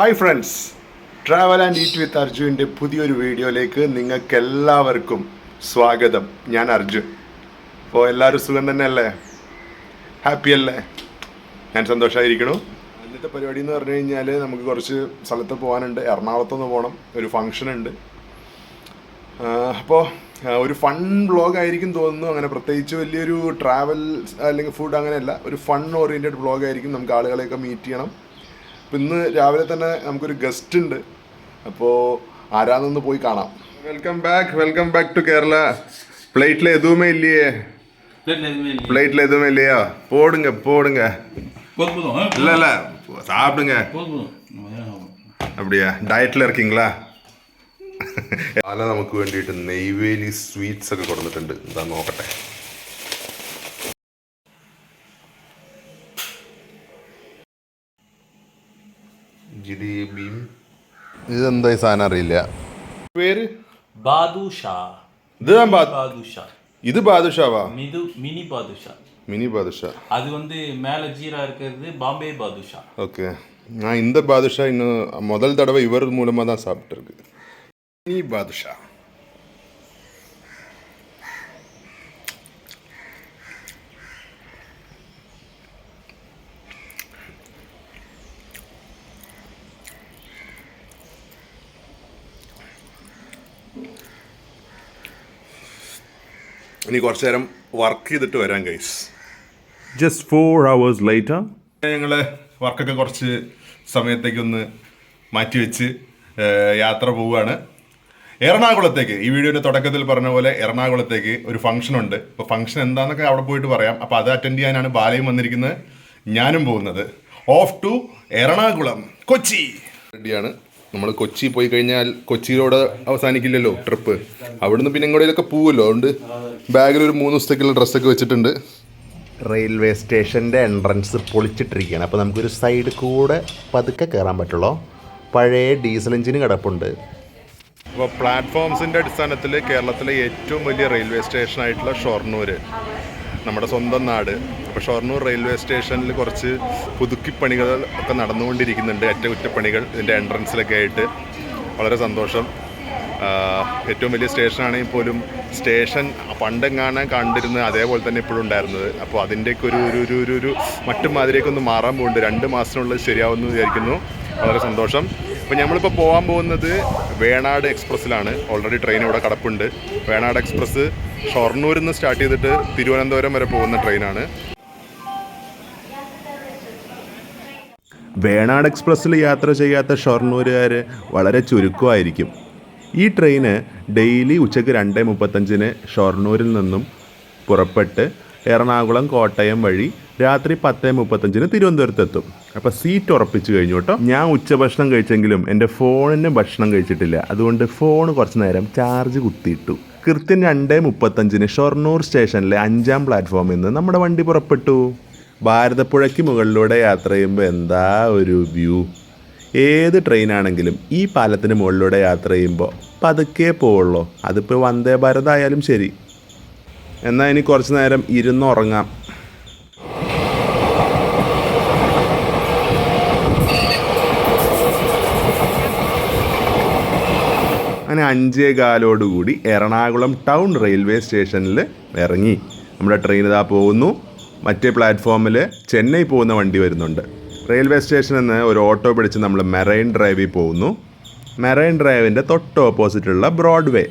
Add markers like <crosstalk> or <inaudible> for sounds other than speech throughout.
Hi friends travel and eat with അർജുന്റെ പുതിയൊരു വീഡിയോയിലേക്ക് നിങ്ങൾക്ക് എല്ലാവർക്കും സ്വാഗതം. ഞാൻ അർജുൻ അപ്പോൾ എല്ലാവരും സുഖം തന്നെ അല്ലേ ഹാപ്പി അല്ലേ? ഞാൻ സന്തോഷമായിരിക്കണു ഇന്നത്തെ പരിപാടി എന്ന് പറഞ്ഞു കഴിഞ്ഞാൽ നമുക്ക് കുറച്ച് സ്ഥലത്ത് പോകാനുണ്ട്. എറണാകുളത്തൊന്ന് പോകണം. ഒരു ഫങ്ഷൻ ഉണ്ട്. അപ്പോൾ ഒരു ഫൺ ബ്ലോഗ് ആയിരിക്കും തോന്നുന്നു. അങ്ങനെ പ്രത്യേകിച്ച് വലിയൊരു ട്രാവൽ അല്ലെങ്കിൽ ഫുഡ് അങ്ങനെയല്ല. ഒരു ഫൺ ഓറിയന്റഡ് ബ്ലോഗ് ആയിരിക്കും നമുക്ക് ആളുകളെയൊക്കെ മീറ്റ് ചെയ്യണം. അപ്പോൾ ഇന്ന് രാവിലെ തന്നെ നമുക്കൊരു ഗസ്റ്റ് ഉണ്ട് അപ്പോൾ ആരാന്നൊന്ന് പോയി കാണാം welcome back welcome back to Kerala പ്ലേറ്റിൽ എതുവുമേ ഇല്ലയേ பிளேட்ல எதுவுமே இல்லையா பிளேட்ல எதுவுமே இல்லையா போடுங்க போடுங்க போதும் போதும் ஆ, இல்ல இல்ல சாப்பிடுங்க போதும் போதும் நம்ம ஏன் ஆகும்? அப்படியா ഡയറ്റിൽ ഇറക്കിങ്ങളാ അല നമുക്ക് വേണ്ടിയിട്ട് നെയ്വേലി സ്വീറ്റ്സ് ഒക്കെ കൊടുത്തിട്ടുണ്ട് എന്താ നോക്കട്ടെ ജിലേബിയും ഇതെന്താ ഈ സാധനം അറിയില്ല പേര് பாதுஷா இதுதான் பாத் பாதுஷா ഇത് ബാദുഷാവാ மிது மினி பாதுஷா மினி பாதுஷா அது வந்து மேல ஜீரா இருக்கிறது பாம்பே பாதுஷா ஓகே நான் இந்த பாதுஷா இன்னும் முதல் தடவை இவர் மூலமாக தான் சாப்பிட்ருக்கு மினி பாதுஷா ഇനി കുറച്ച് നേരം വർക്ക് ചെയ്തിട്ട് വരാം guys just four hours later ഞങ്ങൾ വർക്കൊക്കെ കുറച്ച് സമയത്തേക്കൊന്ന് മാറ്റിവെച്ച് വെച്ച് യാത്ര പോവുകയാണ്. എറണാകുളത്തേക്ക് ഈ വീഡിയോയുടെ തുടക്കത്തിൽ പറഞ്ഞ പോലെ എറണാകുളത്തേക്ക് ഒരു ഫംഗ്ഷൻ ഉണ്ട്. അപ്പോൾ ഫംഗ്ഷൻ എന്താണെന്നൊക്കെ അവിടെ പോയിട്ട് പറയാം. അപ്പോൾ അത് അറ്റൻഡ് ചെയ്യാനാണ് ബാലയും വന്നിരിക്കുന്നത്. ഞാനും പോകുന്നത്. Off to Ernakulam Kochi. റെഡിയാണ് നമ്മൾ കൊച്ചി പോയി കഴിഞ്ഞാൽ കൊച്ചിയിലൂടെ അവസാനിക്കില്ലല്ലോ ട്രിപ്പ്. അവിടുന്ന് പിന്നെ ഇങ്ങോട്ടേലൊക്കെ പോവുമല്ലോ അതുകൊണ്ട് ബാഗിൽ ഒരു മൂന്ന് ദിവസത്തേക്കുള്ള ഡ്രസ്സൊക്കെ വെച്ചിട്ടുണ്ട്. റെയിൽവേ സ്റ്റേഷന്റെ എൻട്രൻസ് പൊളിച്ചിട്ടിരിക്കുകയാണ്. അപ്പോൾ നമുക്കൊരു സൈഡ് കൂടെ പതുക്കെ കയറാൻ പറ്റുള്ളൂ. പഴയ ഡീസൽ എഞ്ചിന് കിടപ്പുണ്ട്. അപ്പോൾ പ്ലാറ്റ്ഫോംസിന്റെ അടിസ്ഥാനത്തിൽ കേരളത്തിലെ ഏറ്റവും വലിയ റെയിൽവേ സ്റ്റേഷനായിട്ടുള്ള ഷൊർണൂർ നമ്മുടെ സ്വന്തം നാട്. അപ്പോൾ ഷൊർണൂർ റെയിൽവേ സ്റ്റേഷനിൽ കുറച്ച് പുതുക്കിപ്പണികൾ ഒക്കെ നടന്നുകൊണ്ടിരിക്കുന്നുണ്ട്. അറ്റകുറ്റപ്പണികൾ ഇതിന്റെ എൻട്രൻസിലൊക്കെ ആയിട്ട്. വളരെ സന്തോഷം. ഏറ്റവും വലിയ സ്റ്റേഷനാണെങ്കിൽ പോലും സ്റ്റേഷൻ പണ്ടെങ്ങാണ് കണ്ടിരുന്ന അതേപോലെ തന്നെ ഇപ്പോഴും ഉണ്ടായിരുന്നത്. അപ്പോൾ അതിന്റെയൊക്കെ ഒരു ഒരു ഒരു ഒരു ഒരു മറ്റു മാതിരിയൊക്കെ ഒന്ന് മാറാൻ പോകുന്നുണ്ട് രണ്ട് മാസത്തിനുള്ളിൽ ശരിയാവുമെന്ന് വിചാരിക്കുന്നു. വളരെ സന്തോഷം. അപ്പോൾ നമ്മളിപ്പോൾ പോകാൻ പോകുന്നത് വേണാട് എക്സ്പ്രസ്സിലാണ്. ഓൾറെഡി ട്രെയിൻ ഇവിടെ കിടപ്പുണ്ട്. വേണാട് എക്സ്പ്രസ് ഷൊർണൂരിൽ നിന്ന് സ്റ്റാർട്ട് ചെയ്തിട്ട് തിരുവനന്തപുരം വരെ പോകുന്ന ട്രെയിനാണ് വേണാട് എക്സ്പ്രസ്സിൽ യാത്ര ചെയ്യാത്ത ഷൊർണൂരുകാർ വളരെ ചുരുക്കമായിരിക്കും. ഈ ട്രെയിന് ഡെയിലി ഉച്ചയ്ക്ക് രണ്ട് മുപ്പത്തഞ്ചിന് ഷൊർണൂരിൽ നിന്നും പുറപ്പെട്ട് എറണാകുളം കോട്ടയം വഴി രാത്രി പത്ത് മുപ്പത്തഞ്ചിന് തിരുവനന്തപുരത്തെത്തും. അപ്പോൾ സീറ്റ് ഉറപ്പിച്ചു കഴിഞ്ഞു കേട്ടോ. ഞാൻ ഉച്ചഭക്ഷണം കഴിച്ചെങ്കിലും എന്റെ ഫോണിന് ഭക്ഷണം കഴിച്ചിട്ടില്ല. അതുകൊണ്ട് ഫോൺ കുറച്ച് നേരം ചാർജ് കുത്തിയിട്ടു. കൃത്യം രണ്ട് മുപ്പത്തഞ്ചിന് ഷൊർണൂർ സ്റ്റേഷനിലെ അഞ്ചാം പ്ലാറ്റ്ഫോമിൽ നിന്ന് നമ്മുടെ വണ്ടി പുറപ്പെട്ടു. ഭാരതപ്പുഴയ്ക്ക് മുകളിലൂടെ യാത്ര ചെയ്യുമ്പോൾ എന്താ ഒരു വ്യൂ ഏത് ട്രെയിനാണെങ്കിലും ഈ പാലത്തിന് മുകളിലൂടെ യാത്ര ചെയ്യുമ്പോൾ പതുക്കെ പോവുള്ളൂ. അതിപ്പോൾ വന്ദേ ഭാരത് ആയാലും ശരി. എന്നാൽ ഇനി കുറച്ച് നേരം ഇരുന്നുറങ്ങാം അങ്ങനെ അഞ്ചേ കാലോടുകൂടി എറണാകുളം ടൗൺ റെയിൽവേ സ്റ്റേഷനിൽ ഇറങ്ങി. നമ്മുടെ ട്രെയിൻ ഇതാ പോകുന്നു. മറ്റേ പ്ലാറ്റ്ഫോമിൽ ചെന്നൈ പോകുന്ന വണ്ടി വരുന്നുണ്ട്. റെയിൽവേ സ്റ്റേഷനിൽ നിന്ന് ഒരു ഓട്ടോ പിടിച്ച് നമ്മൾ മെറൈൻ ഡ്രൈവിൽ പോകുന്നു. മെറൈൻ ഡ്രൈവിന്റെ തൊട്ട് ഓപ്പോസിറ്റുള്ള ബ്രോഡ്വേ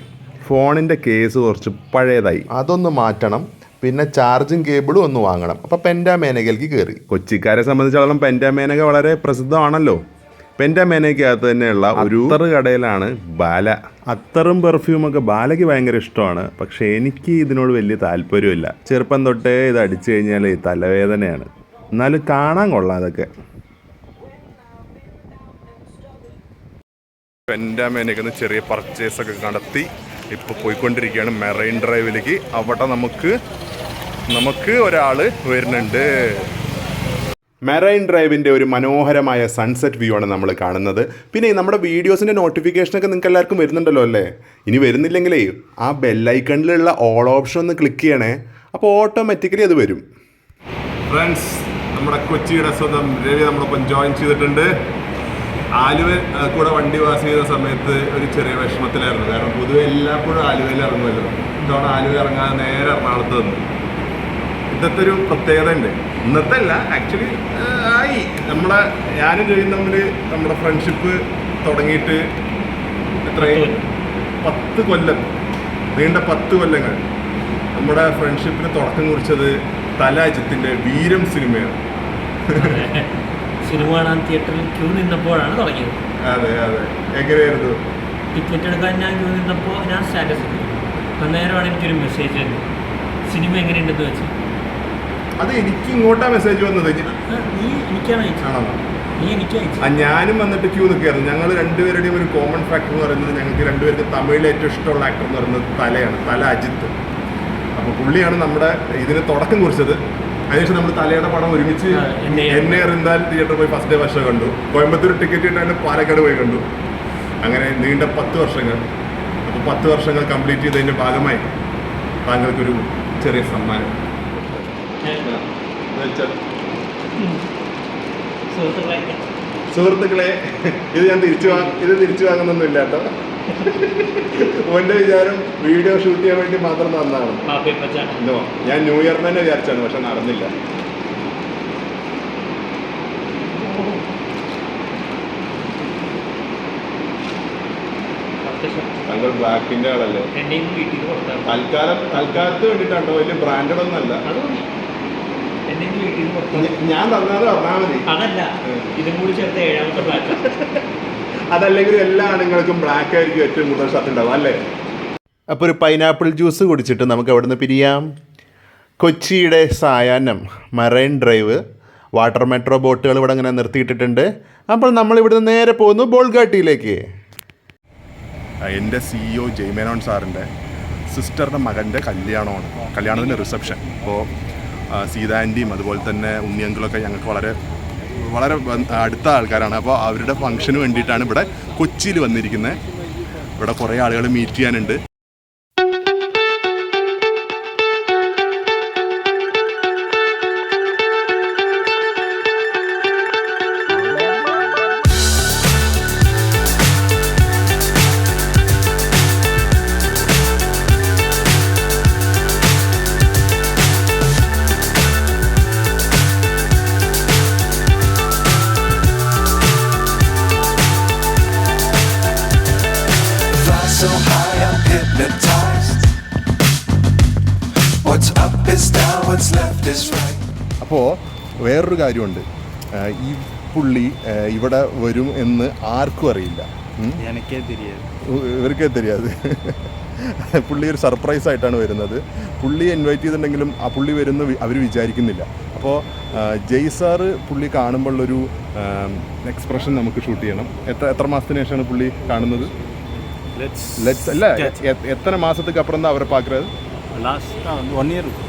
ഫോണിന്റെ കേസ് കുറച്ച് പഴയതായി. അതൊന്ന് മാറ്റണം. പിന്നെ ചാർജിങ് കേബിളും ഒന്ന് വാങ്ങണം. അപ്പോൾ പെന്റാമേനകയിലേക്ക് കയറി കൊച്ചിക്കാരെ സംബന്ധിച്ചിടത്തോളം പെന്റാമേനക വളരെ പ്രസിദ്ധമാണല്ലോ. പെന്റാമേനയ്ക്കകത്ത് തന്നെയുള്ള ഒരു അത്തറ് കടയിലാണ് ബാല. അത്തറും പെർഫ്യൂമൊക്കെ ബാലയ്ക്ക് ഭയങ്കര ഇഷ്ടമാണ്. പക്ഷേ എനിക്ക് ഇതിനോട് വലിയ താല്പര്യമില്ല. ചെറുപ്പം തൊട്ടേ ഇത് അടിച്ചു കഴിഞ്ഞാൽ ഈ തലവേദനയാണ്. എന്നാലും കാണാൻ കൊള്ളാം അതൊക്കെ. പെൻഡാമേനൊക്കെ ചെറിയ പർച്ചേസ് ഒക്കെ നടത്തി. ഇപ്പോൾ പോയിക്കൊണ്ടിരിക്കുകയാണ് മെറൈൻ ഡ്രൈവിലേക്ക്. അവിടെ നമുക്ക് നമുക്ക് ഒരാൾ വരുന്നുണ്ട്. മെറൈൻ ഡ്രൈവിന്റെ ഒരു മനോഹരമായ സൺസെറ്റ് വ്യൂ ആണ് നമ്മൾ കാണുന്നത്. പിന്നെ നമ്മുടെ വീഡിയോസിന്റെ നോട്ടിഫിക്കേഷനൊക്കെ നിങ്ങൾക്ക് എല്ലാവർക്കും വരുന്നുണ്ടല്ലോ അല്ലേ? ഇനി വരുന്നില്ലെങ്കിലേ ആ ബെല്ലൈക്കണിലുള്ള ഓൾ ഓപ്ഷൻ ഒന്ന് ക്ലിക്ക് ചെയ്യണേ. അപ്പോൾ ഓട്ടോമാറ്റിക്കലി അത് വരും. ഫ്രണ്ട്സ് നമ്മുടെ കൊച്ചിയുടെ സ്വന്തം രവി നമ്മളൊപ്പം ജോയിൻ ചെയ്തിട്ടുണ്ട്. ആലുവ കൂടെ വണ്ടി പാസ് ചെയ്ത സമയത്ത് ഒരു ചെറിയ വിഷമത്തിലായിരുന്നു. കാരണം പൊതുവെ എല്ലാപ്പോഴും ആലുവയിൽ ഇറങ്ങുമല്ലോ. ഇത്തവണ ആലുവ ഇറങ്ങാതെ നേരെ എറണാകുളത്ത് വന്നു ഇന്നത്തെ ഒരു പ്രത്യേകത ഉണ്ട് ഇന്നത്തെ അല്ല ആക്ച്വലി ആയി. നമ്മളെ ഞാനും ജോയും തമ്മിൽ നമ്മുടെ ഫ്രണ്ട്ഷിപ്പ് തുടങ്ങിയിട്ട് എത്രയും പത്ത് കൊല്ലം. നീണ്ട പത്ത് കൊല്ലങ്ങൾ. നമ്മുടെ ഫ്രണ്ട്ഷിപ്പിന് തുടക്കം കുറിച്ചത് തലാജിത്തിന്റെ വീരം സിനിമയാണ്. സിനിമ കാണാൻ തിയേറ്ററിൽ ക്യൂ നിന്നപ്പോഴാണ് തുടങ്ങിയത്. അതെ അതെ. എങ്ങനെയായിരുന്നു? ടിക്കറ്റ് എടുക്കാൻ ഞാൻ ക്യൂ നിന്നപ്പോൾ ഞാൻ സ്റ്റാറ്റസ് ഇട്ടു അന്നേരമാണ് എനിക്കൊരു മെസ്സേജ് സിനിമ എങ്ങനെയുണ്ടെന്ന് വെച്ച്. അത് എനിക്ക് ഇങ്ങോട്ടാ മെസ്സേജ് വന്നത് നീ എനിക്കാണ് ആണോ? ഞാനും വന്നിട്ട് ക്യൂ നിൽക്കുകയായിരുന്നു ഞങ്ങൾ രണ്ടുപേരുടെയും ഒരു കോമൺ ഫാക്ടർ എന്ന് പറയുന്നത് ഞങ്ങൾക്ക് രണ്ടുപേർക്ക് തമിഴിൽ ഏറ്റവും ഇഷ്ടമുള്ള ആക്ടർ എന്ന് പറയുന്നത് തലയാണ് തല അജിത്ത്. അപ്പോൾ പുള്ളിയാണ് നമ്മുടെ ഇതിന് തുടക്കം കുറിച്ചത്. അതിനുശേഷം നമ്മൾ തലയുടെ പടം ഒരുമിച്ച് എന്നെ അറിന്താൽ തിയേറ്ററിൽ പോയി ഫസ്റ്റ് ഡേ വർഷം കണ്ടു. കോയമ്പത്തൂർ ടിക്കറ്റ് കിട്ടാണ്ട് പാലക്കാട് പോയി കണ്ടു. അങ്ങനെ നീണ്ട പത്ത് വർഷങ്ങൾ. അപ്പോൾ പത്ത് വർഷങ്ങൾ കംപ്ലീറ്റ് ചെയ്തതിന്റെ ഭാഗമായി താങ്കൾക്കൊരു ചെറിയ സമ്മാനം. സുഹൃത്തുക്കളെ. ഇത് ഞാൻ തിരിച്ചു വാ ഇത് തിരിച്ചു വാങ്ങുന്നൊന്നും ഇല്ല കേട്ടോ ഓന്റെ വിചാരം വീഡിയോ ഷൂട്ട് ചെയ്യാൻ വേണ്ടി മാത്രം തന്നാണ്. പാപ്പേ പച്ച നോ ഞാൻ ന്യൂ ഇയർ തന്നെ വിചാരിച്ചാണ് പക്ഷെ നടന്നില്ല. താങ്കൾ ബ്ലാക്കിന്റെ ആളല്ലേ? തൽക്കാലം തൽക്കാലത്ത് വേണ്ടിയിട്ടാട്ടോ വലിയ ബ്രാൻഡഡ് ഒന്നല്ല അത് മതി എന്നെയും വീട്ടിൽ നിന്ന് കൊടുത്താണ് ഞ- ഞാൻ തന്നത് പറഞ്ഞാൽ മതി. അതല്ല ഇതും കൂടി ചേർത്ത് ഏഴാമത്തെ ബ്ലാക്ക് അതല്ലെങ്കിൽ എല്ലാ ആണുങ്ങൾക്കും ബ്ലാക്ക് ആയിരിക്കും ഏറ്റവും കൂടുതൽ ഷർട്ട് ഉണ്ടാവും അല്ലേ? അപ്പോൾ ഒരു പൈനാപ്പിൾ ജ്യൂസ് കുടിച്ചിട്ട് നമുക്ക് അവിടുന്ന് പിരിയാം? കൊച്ചിയുടെ സായാഹ്നം മറൈൻ ഡ്രൈവ് വാട്ടർ മെട്രോ ബോട്ടുകൾ ഇവിടെ അങ്ങനെ നിർത്തിയിട്ടിട്ടുണ്ട്. അപ്പോൾ നമ്മൾ ഇവിടുന്ന് നേരെ പോകുന്നു ബോൾഗാട്ടിയിലേക്ക്. എന്റെ സിഇഒ ജയ്മേനോൻ സാറിന്റെ സിസ്റ്ററുടെ മകന്റെ കല്യാണമാണ്. കല്യാണത്തിന്റെ റിസപ്ഷൻ അപ്പോൾ സീത ആന്റിയും അതുപോലെ തന്നെ ഉണ്ണിയങ്കിളൊക്കെ ഞങ്ങൾക്ക് വളരെ വളരെ അടുത്ത ആൾക്കാരാണ്. അപ്പോൾ അവരുടെ ഫംഗ്ഷന് വേണ്ടിയിട്ടാണ് ഇവിടെ കൊച്ചിയിൽ വന്നിരിക്കുന്നത്. ഇവിടെ കുറേ ആളുകൾ മീറ്റ് ചെയ്യാനുണ്ട്. അപ്പോൾ വേറൊരു കാര്യമുണ്ട്. ഈ പുള്ളി ഇവിടെ വരും എന്ന് ആർക്കും അറിയില്ല. ഇവർക്കേ തെരിയാതെ <laughs> പുള്ളി ഒരു സർപ്രൈസ് ആയിട്ടാണ് വരുന്നത്. പുള്ളി ഇൻവൈറ്റ് ചെയ്തിട്ടുണ്ടെങ്കിലും ആ പുള്ളി വരുന്ന അവർ വിചാരിക്കുന്നില്ല. അപ്പോൾ ജയ് സാറ് പുള്ളി കാണുമ്പോഴുള്ളൊരു എക്സ്പ്രഷൻ നമുക്ക് ഷൂട്ട് ചെയ്യണം. എത്ര എത്ര മാസത്തിന് ശേഷമാണ് പുള്ളി കാണുന്നത്? ലെറ്റ്സ് അല്ല എത്ര മാസത്തേക്ക് അപ്പുറം എന്താ അവരെ പാക്കുന്നത്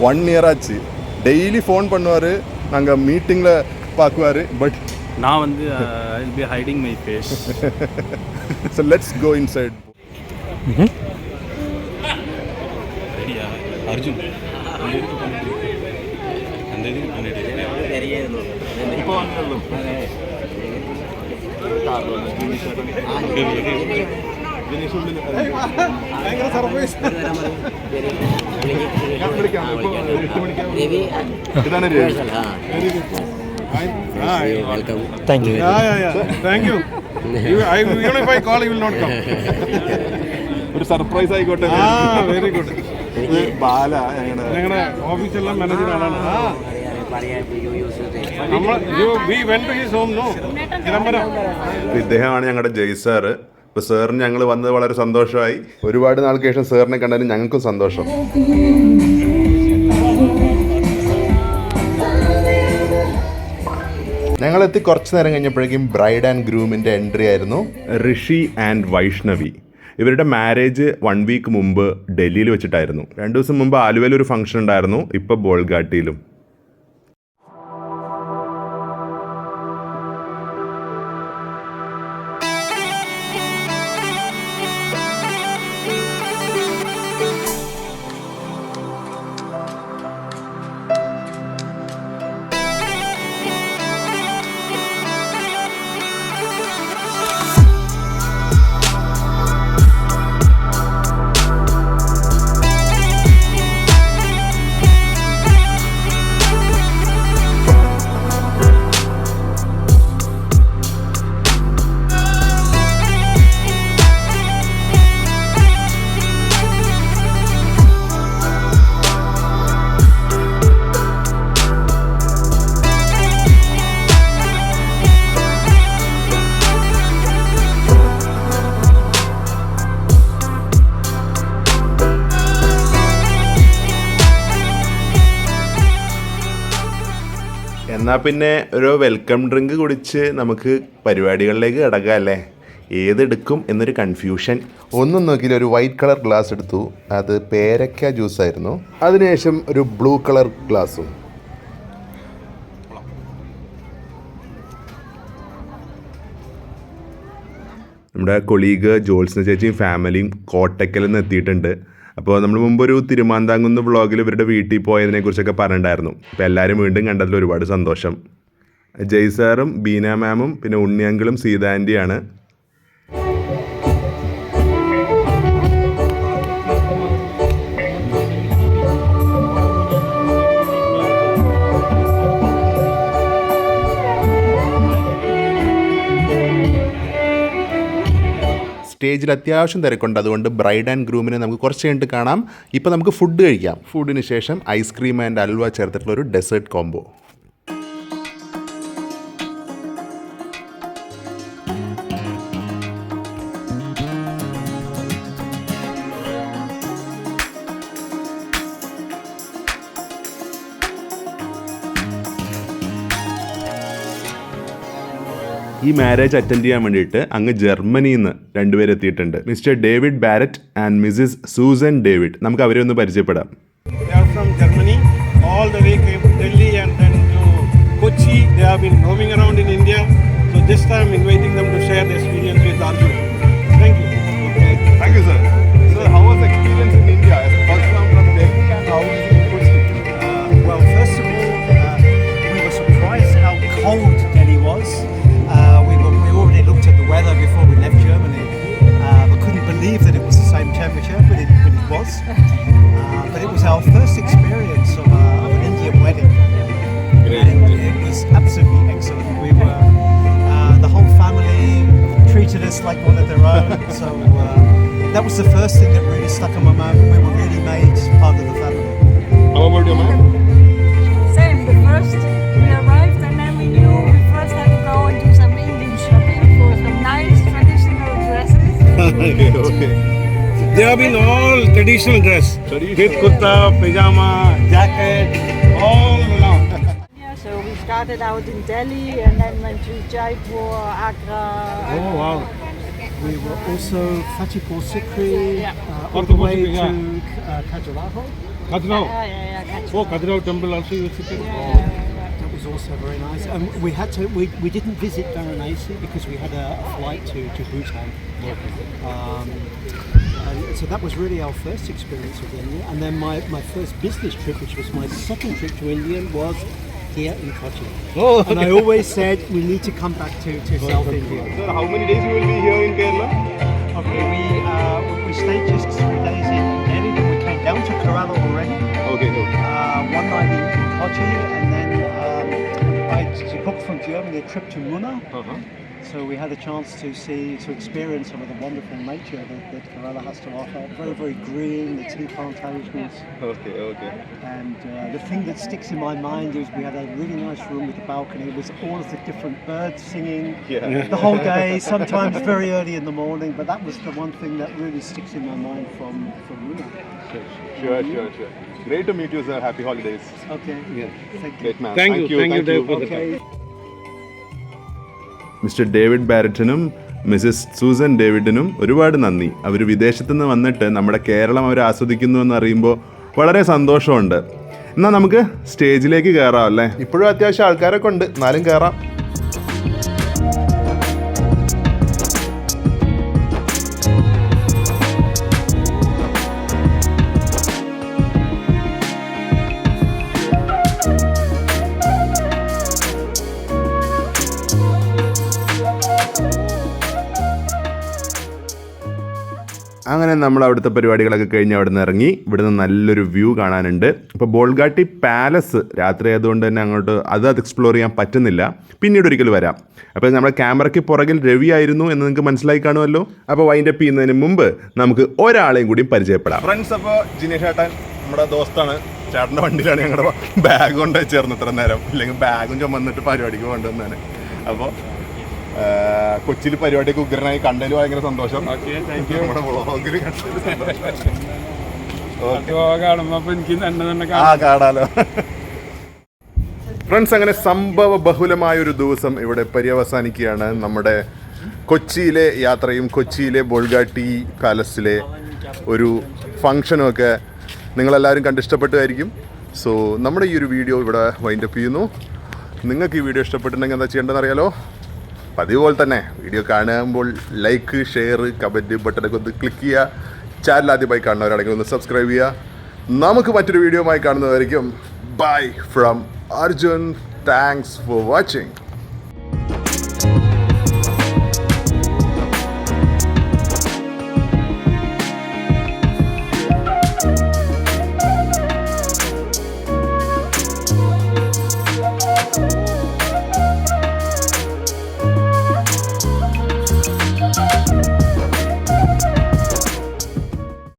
വൺ ഇയർ ആച്ച്. டெய்லி ஃபோன் பண்ணுவார். நாங்கள் மீட்டிங்கில் பார்க்குவார். பட் நான் வந்து I be hiding my face so let's go inside ரெடியா அர்ஜுன் அந்த அந்த താങ്ക് യു ഒരു സർപ്രൈസ് ആയിക്കോട്ടെ വെരി ഗുഡ് ബാല ഞങ്ങളുടെ ഓഫീസെല്ലാം മാനേജർ ആളാണ് ഇദ്ദേഹമാണ് ഞങ്ങളുടെ ജയ്സാറ് ഇപ്പോൾ സാറിന് ഞങ്ങൾ വന്നത് വളരെ സന്തോഷമായി. ഒരുപാട് നാൾക്ക് ശേഷം സാറിനെ കണ്ടതിന് ഞങ്ങൾക്കും സന്തോഷം. ഞങ്ങൾ എത്തി കുറച്ച് നേരം കഴിഞ്ഞപ്പോഴേക്കും ബ്രൈഡ് ആൻഡ് ഗ്രൂമിന്റെ എൻട്രി ആയിരുന്നു. ഋഷി ആൻഡ് വൈഷ്ണവി. ഇവരുടെ മാരേജ് വൺ വീക്ക് മുമ്പ് ഡൽഹിയിൽ വെച്ചിട്ടായിരുന്നു. രണ്ട് ദിവസം മുമ്പ് ആലുവയിൽ ഒരു ഫംഗ്ഷൻ ഉണ്ടായിരുന്നു. ഇപ്പോൾ ബോൾഗാട്ടിയിലും. എന്നാൽ പിന്നെ ഒരു വെൽക്കം ഡ്രിങ്ക് കുടിച്ച് നമുക്ക് പരിപാടികളിലേക്ക് കിടക്കാം അല്ലേ? ഏതെടുക്കും എന്നൊരു കൺഫ്യൂഷൻ ഒന്നും നോക്കിയില്ല ഒരു വൈറ്റ് കളർ ഗ്ലാസ് എടുത്തു. അത് പേരക്ക ജ്യൂസ് ആയിരുന്നു. അതിനുശേഷം ഒരു ബ്ലൂ കളർ ഗ്ലാസ്സും നമ്മുടെ കൊളീഗ് ജോൽസിന് ചേച്ചിയും ഫാമിലിയും കോട്ടയ്ക്കൽ നിന്ന് എത്തിയിട്ടുണ്ട്. അപ്പോൾ നമ്മൾ മുമ്പ് ഒരു തിരുമാന്താങ്കുന്ന് വ്ളോഗിൽ ഇവരുടെ വീട്ടിൽ പോയതിനെക്കുറിച്ചൊക്കെ പറഞ്ഞിട്ടുണ്ടായിരുന്നു. അപ്പോൾ എല്ലാവരും വീണ്ടും കണ്ടതിൽ ഒരുപാട് സന്തോഷം. ജയ് സാറും ബീന മാമും പിന്നെ ഉണ്ണിയങ്കിളും സീത സ്റ്റേജിൽ അത്യാവശ്യം തിരക്കുണ്ട്. അതുകൊണ്ട് ബ്രൈഡ് ആൻഡ് ഗ്രൂമിനെ നമുക്ക് കുറച്ച് കഴിഞ്ഞിട്ട് കാണാം. ഇപ്പോൾ നമുക്ക് ഫുഡ് കഴിക്കാം. ഫുഡിന് ശേഷം ഐസ്ക്രീം ആൻഡ് അൽവ ചേർത്തിട്ടുള്ള ഒരു ഡെസേർട്ട് കോംബോ ഈ മാരേജ് അറ്റൻഡ് ചെയ്യാൻ വേണ്ടിയിട്ട് അങ്ങ് ജർമ്മനിയിൽ നിന്ന് രണ്ടുപേർ എത്തിയിട്ടുണ്ട് Mr David Barrett and Mrs Susan David നമുക്ക് അവരെ ഒന്ന് പരിചയപ്പെടാം Kochi. They have been roaming around in India. So this time inviting them to share their experience with Arjun. months. Uh, but it was our first experience of, uh, of an Indian wedding. And it was absolutely excellent. We were, uh, the whole family treated us like one of their own. <laughs> So uh, that was the first thing that really stuck in my mind. We were really made part of the family. How about you, mom? Same, the first we arrived and then we knew we first had to go and do some Indian shopping for some nice traditional dresses. <laughs> okay. They have been all traditional dress. With kurta, pajama, jacket, all along. Yeah, so we started out in Delhi and then went to Jaipur, Agra. Oh wow. We were also Fatehpur Sikri, Yeah. uh, all the way to yeah. uh, Khajuraho. Khajuraho. Yeah, yeah, yeah. Kachipur. Oh, Khajuraho temple also you visited? That was also very nice. And we had to, we, we didn't visit Varanasi because we had a, a flight to, to Bhutan. Um, and so that was really our first experience with India. And then my, my first business trip, which was my second trip to India, was here in Kochi. Oh, And I always said we need to come back to, to South India. Sir, how many days you will be here in Kerala? Okay, we, uh, we- we stayed just three days in Delhi, then we came down to Kerala already. Okay, okay. Uh, one night in, in Kochi, and then um, I t- booked from Germany a trip to Muna. Uh-huh. So we had a chance to see, to experience some of the wonderful nature that, that Kerala has to offer. Very, very green, the tea plantations. Okay, okay. And uh, the thing that sticks in my mind is we had a really nice room with a balcony. It was all of the different birds singing Yeah. the whole day, sometimes very early in the morning. But that was the one thing that really sticks in my mind from, from Muna. Sure, sure, sure. Great to meet you, sir. Happy holidays. Okay. Yeah. Thank you. Great man. Thank you, thank you, Dave, for the Okay. Mr David ബാരറ്റിനും Mrs Susan ഡേവിഡിനും ഒരുപാട് നന്ദി. അവർ വിദേശത്തു നിന്ന് വന്നിട്ട് നമ്മുടെ കേരളം അവർ ആസ്വദിക്കുന്നു എന്ന് അറിയുമ്പോൾ വളരെ സന്തോഷമുണ്ട്. എന്നാൽ നമുക്ക് സ്റ്റേജിലേക്ക് കയറാം അല്ലേ? ഇപ്പോഴും അത്യാവശ്യം ആൾക്കാരൊക്കെ ഉണ്ട്. എന്നാലും കയറാം അങ്ങനെ നമ്മൾ അവിടുത്തെ പരിപാടികളൊക്കെ കഴിഞ്ഞ് അവിടെ നിന്ന് ഇറങ്ങി. ഇവിടുന്ന് നല്ലൊരു വ്യൂ കാണാനുണ്ട്. അപ്പോൾ ബോൾഗാട്ടി പാലസ് രാത്രി ആയതുകൊണ്ട് തന്നെ അങ്ങോട്ട് അത് അത് എക്സ്പ്ലോർ ചെയ്യാൻ പറ്റുന്നില്ല. പിന്നീട് ഒരിക്കൽ വരാം. അപ്പോൾ നമ്മുടെ ക്യാമറയ്ക്ക് പുറകിൽ രവി ആയിരുന്നു എന്ന് നിങ്ങൾക്ക് മനസ്സിലായി കാണുമല്ലോ. അപ്പോൾ വൈൻഡപ്പ് ചെയ്യുന്നതിന് മുമ്പ് നമുക്ക് ഒരാളെയും കൂടി പരിചയപ്പെടാം. ഫ്രണ്ട്സ് അപ്പോൾ ജിനേഷ് ഏട്ടൻ നമ്മുടെ ദോസ്താണ്. ചേട്ടന്റെ വണ്ടിയിലാണ് ഞങ്ങളുടെ ബാഗ് കൊണ്ട് ചേർന്ന് ഇത്ര നേരം. അല്ലെങ്കിൽ ബാഗും ചുമന്നിട്ട് പരിപാടിക്ക് കൊണ്ടുവന്നാണ് അപ്പോൾ കൊച്ചിയിൽ പരിപാടിക്ക് ഉഗ്രനായി കണ്ടതിൽ ഭയങ്കര സന്തോഷം. നമ്മുടെ വ്ളോഗിൽ ആ കാണാലോ. ഫ്രണ്ട്സ് അങ്ങനെ സംഭവ ബഹുലമായ ഒരു ദിവസം ഇവിടെ പര്യവസാനിക്കുകയാണ്. നമ്മുടെ കൊച്ചിയിലെ യാത്രയും കൊച്ചിയിലെ ബോൾഗാട്ടി പാലസിലെ ഒരു ഫങ്ഷനും ഒക്കെ നിങ്ങളെല്ലാവരും കണ്ടിഷ്ടപ്പെട്ടുമായിരിക്കും സോ നമ്മുടെ ഈ ഒരു വീഡിയോ ഇവിടെ വൈൻഡപ്പ് ചെയ്യുന്നു. നിങ്ങൾക്ക് ഈ വീഡിയോ ഇഷ്ടപ്പെട്ടിട്ടുണ്ടെങ്കിൽ എന്താ ചെയ്യേണ്ടതെന്ന് അറിയാലോ? പതിവ് പോലെ തന്നെ വീഡിയോ കാണുമ്പോൾ ലൈക്ക് ഷെയർ കമന്റ് ബട്ടണൊക്കെ ഒന്ന് ക്ലിക്ക് ചെയ്യുക. ചാനൽ ആദ്യമായി കാണുന്നവരാണെങ്കിൽ ഒന്ന് സബ്സ്ക്രൈബ് ചെയ്യുക. നമുക്ക് മറ്റൊരു വീഡിയോയുമായി കാണുന്നതായിരിക്കും bye from Arjun thanks for watching